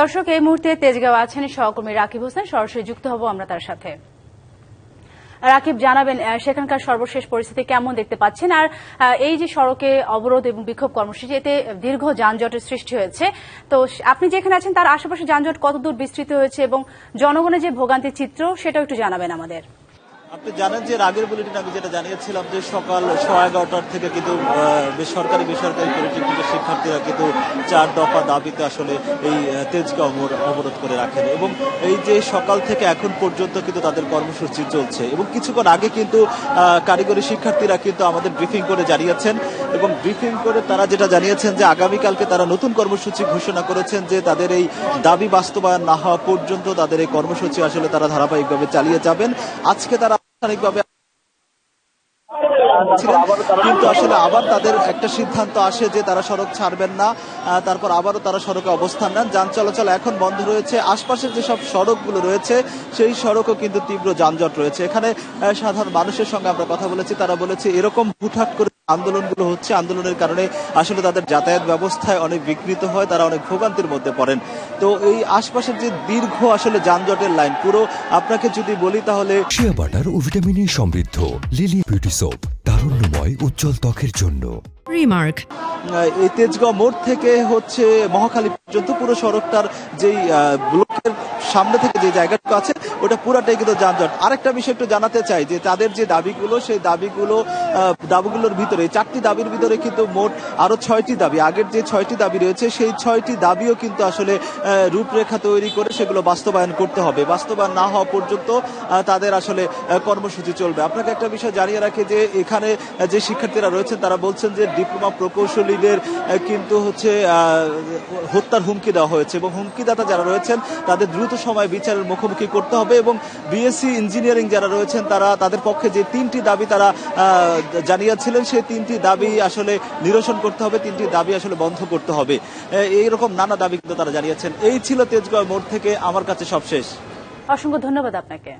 দর্শক, এই মুহূর্তে তেজগাঁও আছেন সহকর্মী রাকিব হোসেন। সরাসরি যুক্ত হব আমরা তার সাথে। রাকিব, জানাবেন সেখানকার সর্বশেষ পরিস্থিতি কেমন দেখতে পাচ্ছেন? আর এই যে সড়কে অবরোধ এবং বিক্ষোভ কর্মসূচি, এতে দীর্ঘ যানজটের সৃষ্টি হয়েছে। তো আপনি যেখানে আছেন, তার আশেপাশে যানজট কতদূর বিস্তৃত হয়েছে এবং জনগণের যে ভোগান্তির চিত্র, সেটাও একটু জানাবেন আমাদের। আপনি জানেন যে আগের বুলেটিন আমি যেটা জানিয়েছিলাম যে সকাল ছয় এগারোটার থেকে কিন্তু বেসরকারি বেসরকারি পলিটেকনিকের শিক্ষার্থীরা কিন্তু চার দফা দাবিতে আসলে এই তেজকে অবরোধ করে রাখেন এবং এই যে সকাল থেকে এখন পর্যন্ত কিন্তু তাদের কর্মসূচি চলছে এবং কিছুক্ষণ আগে কিন্তু কারিগরি শিক্ষার্থীরা কিন্তু আমাদের ব্রিফিং করে জানিয়েছেন এবং ব্রিফিং করে তারা যেটা জানিয়েছেন যে আগামীকালকে তারা নতুন কর্মসূচি ঘোষণা করেছেন যে তাদের এই দাবি বাস্তবায়ন না হওয়া পর্যন্ত তাদের এই কর্মসূচি আসলে তারা ধারাবাহিকভাবে চালিয়ে যাবেন। আজকে তারা আনুষ্ঠানিকভাবে ছিলেন কিন্তু আসলে আবার তাদের একটা সিদ্ধান্ত আসে যে তারা সড়ক ছাড়বেন না তারপর আবারও তারা সড়কে অবস্থান নেন। যান চলাচল এখন বন্ধ রয়েছে। আশপাশের যেসব সড়কগুলো রয়েছে সেই সড়কও কিন্তু তীব্র যানজট রয়েছে। এখানে সাধারণ মানুষের সঙ্গে আমরা কথা বলেছি তারা বলেছে এরকম হুটহাট করে আন্দোলনগুলো হচ্ছে। আন্দোলনের কারণে আসলে তাদের যাতায়াত ব্যবস্থায় অনেক বিকৃত হয় তারা অনেক ভোগান্তির মধ্যে পড়েন। তো এই আশপাশের যে দীর্ঘ আসলে যানজটের লাইন পুরো আপনাকে যদি বলি তাহলে শিয়া বাটার ও ভিটামিনে সমৃদ্ধ। লিলি বিউটি সোপ তারুণ্যময় উজ্জ্বল ত্বকের জন্য। রিমার্ক এই তেজগাঁও মোড় থেকে হচ্ছে মহাখালী পর্যন্ত পুরো সড়কটার যেই আহ, সামনে থেকে যে জায়গাটুকু আছে ওটা পুরাটাই কিন্তু যানজট। আরেকটা বিষয় একটু জানাতে চাই যে তাদের যে দাবিগুলো সেই দাবিগুলো দাবিগুলোর ভিতরে চারটি দাবির ভিতরে কিন্তু মোট আরও ছয়টি দাবি। আগের যে ছয়টি দাবি রয়েছে সেই ছয়টি দাবিও কিন্তু আসলে রূপরেখা তৈরি করে সেগুলো বাস্তবায়ন করতে হবে। বাস্তবায়ন না হওয়া পর্যন্ত তাদের আসলে কর্মসূচি চলবে। আপনাকে একটা বিষয় জানিয়ে রাখি যে এখানে যে শিক্ষার্থীরা রয়েছেন তারা বলছেন যে ডিপ্লোমা প্রকৌশলীদের কিন্তু হচ্ছে হত্যার হুমকি দেওয়া হয়েছে। এবং হুমকিদাতা যারা রয়েছেন তাদের দ্রুত সময় বিচারের মুখোমুখি করতে হবে এবং বিএসসি ইঞ্জিনিয়ারিং যারা রয়েছেন, তারা তাদের পক্ষে যে তিনটি দাবি তারা জানিয়েছিলেন, সেই তিনটি দাবি আসলে নিরসন করতে হবে, তিনটি দাবি আসলে বন্ধ করতে হবে। এই রকম নানা দাবি কিন্তু তারা জানিয়েছেন। এই ছিল তেজগাঁও মোড় থেকে, আমার কাছে সবশেষ। অসংখ্য ধন্যবাদ আপনাকে।